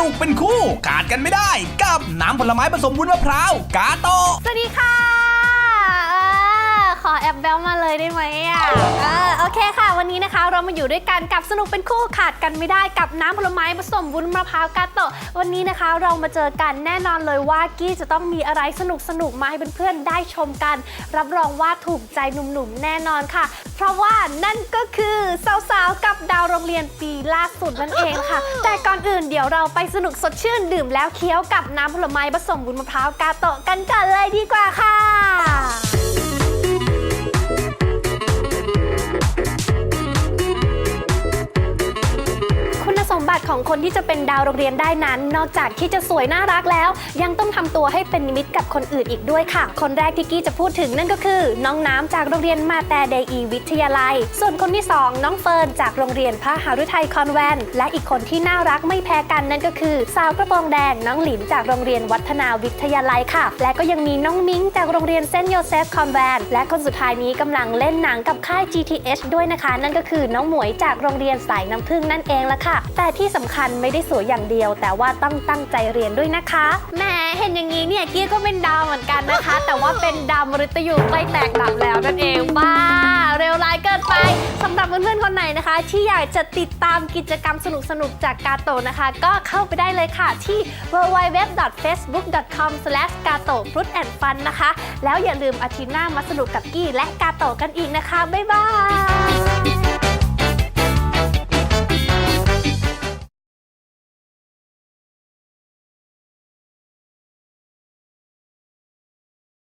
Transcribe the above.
นุกเป็นคู่ ขาดกันไม่ได้ กับน้ำผลไม้ผสมวุ้นมะพร้าวกาโตะสวัสดีค่ะเออขอแอบแบลมาเลยได้ไหมอะ เออโอเคค่ะ วันนี้นะคะเรามาอยู่ด้วยกันกับสนุกเป็นคู่ขาดกันไม่ได้กับน้ำผลไม้ผสมวุ้นมะพร้าวกาโตะวันนี้นะคะเรามาเจอกันแน่นอนเลยว่ากี้จะต้องมีอะไรสนุกสนุกๆมาให้เพื่อนๆได้ชมกัน รับรองว่าถูกใจหนุ่มๆแน่นอนค่ะ เพราะว่านั่นก็คือสาวๆกับดาวโรงเรียนปีล่าสุดนั่นเองค่ะ แต่ก่อนอื่นเดี๋ยวเราไปสนุกสดชื่นดื่มแล้วเคี้ยวกับน้ำผลไม้ผสมวุ้นมะพร้าวกาโตะกันก่อนเลยดีกว่าค่ะ มบัติของคนที่จะเป็นดาวโรงเรียนได้นั้น นอกจากที่จะสวยน่ารักแล้ว ยังต้องทำตัวให้เป็นมิตรกับคนอื่นอีกด้วยค่ะ คนแรกที่กี้จะพูดถึงนั่นก็คือ น้องน้ำจากโรงเรียนมาแต่เดอีวิทยาลัย ส่วนคนที่สองน้องเฟิร์นจากโรงเรียนพระหฤทัยคอนแวนต์และอีกคนที่น่ารักไม่แพ้กันนั่นก็คือ สาวกระโปรงแดงน้องหลินจากโรงเรียนวัฒนาวิทยาลัยค่ะ และก็ยังมีน้องมิ้งจากโรงเรียนเซนต์โยเซฟคอนแวนต์และคนสุดท้ายนี้กำลังเล่นหนังกับค่าย GTH ด้วยนะคะ นั่นก็คือน้องหมวยจากโรงเรียนสายน้ำพึ่งนั่นเองละค่ะ แต่ที่สำคัญไม่ได้สวยอย่างเดียว แต่ว่าต้องตั้งใจเรียนด้วยนะคะแหมเห็นอย่างนี้เนี่ยกี้ก็เป็นดาวเหมือนกันนะคะ แต่ว่าเป็นดาวมฤตยูใกล้แตกดับแล้วนั่นเองบ้า เร็วร้ายเกินไปสำหรับเพื่อนๆคนไหนนะคะ ที่อยากจะติดตามกิจกรรมสนุกๆจากกาโตะนะคะ ก็เข้าไปได้เลยค่ะที่ www.facebook.com/gato fruit and fun นะคะ แล้วอย่าลืมอาทิตย์หน้ามาสนุกกับกี้และกาโตะกันอีกนะคะ บ๊ายบาย